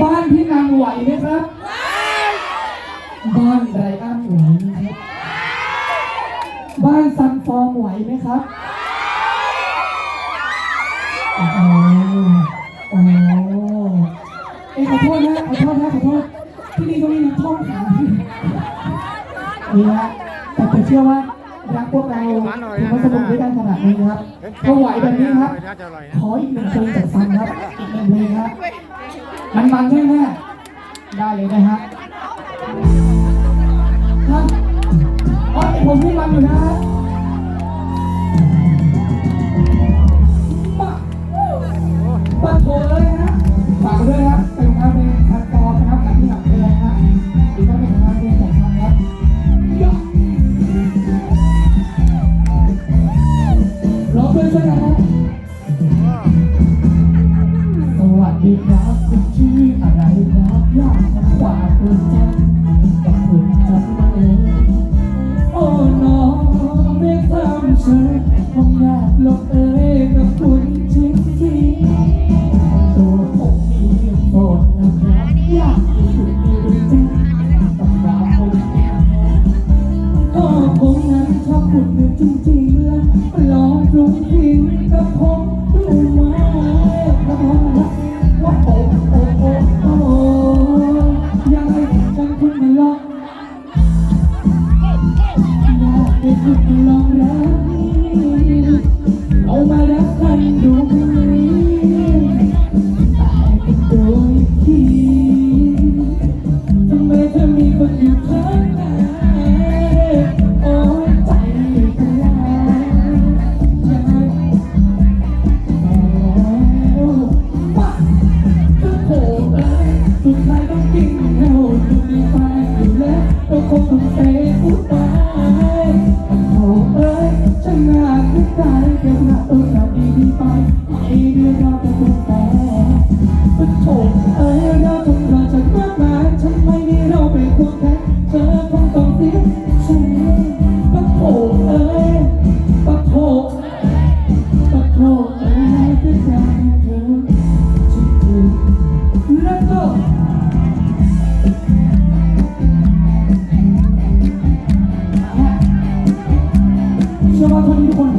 บ้านพี่นางไหวไหมครับ บ้านไรอันไหวไหมครับ บ้านซันฟองไหวไหมครับโอ้โหโอ้โหเอ้ยขอโทษนะ ขอโทษนะ ขอโทษ ที่นี่ตรงนี้มีท่องขานี่ฮะแต่ผมเชื่อว่า รักพวกเราถือว่าสนุกด้วยกันขนาดนี้ครับก็ไหวแบบนี้ครับน่าจะอร่อยนะขออีกหนึ่งเพลงจากฟันครับอีกหนึ่งเพลงครับมันมันใช่ไหมได้เลยนะฮะครับอ๋อแต่ผมไม่มันอยู่นะฮะมาปัดโถเลยนะฮะฝากด้วยครับเป็นง เฉยผมอยากลงเอยกับคุณจริงจริงๆตัวผมเองโสดนะครับอยากให้คุณมีรู้จักกับเราคนนี้ก็ผมนั้นชอบคุณจริงๆและลองปรุงทิ้งกับผมดูไหมครับผมว่าโอ้โอ้โอ้โอ้ยากให้ฉันคุณมาลองอยากให้คุณมาลอง สุด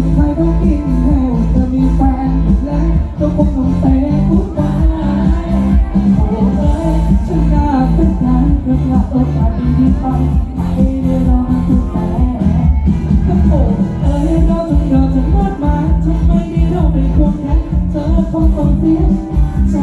ยสุดท้ายต้องกินแล้วเธอมีแฟนแล้วก็คงต้องเตะฟุตบอลโอ้ยฉันน่าเป็นทางเกือบละโอกาสดีๆไปไม่ได้รอมาคุณแต่ก็โอ้เอ้ยเราจนเราจะมากมายทำไมนี่เราเป็นคนแค่เธอคงต้องเสียใจ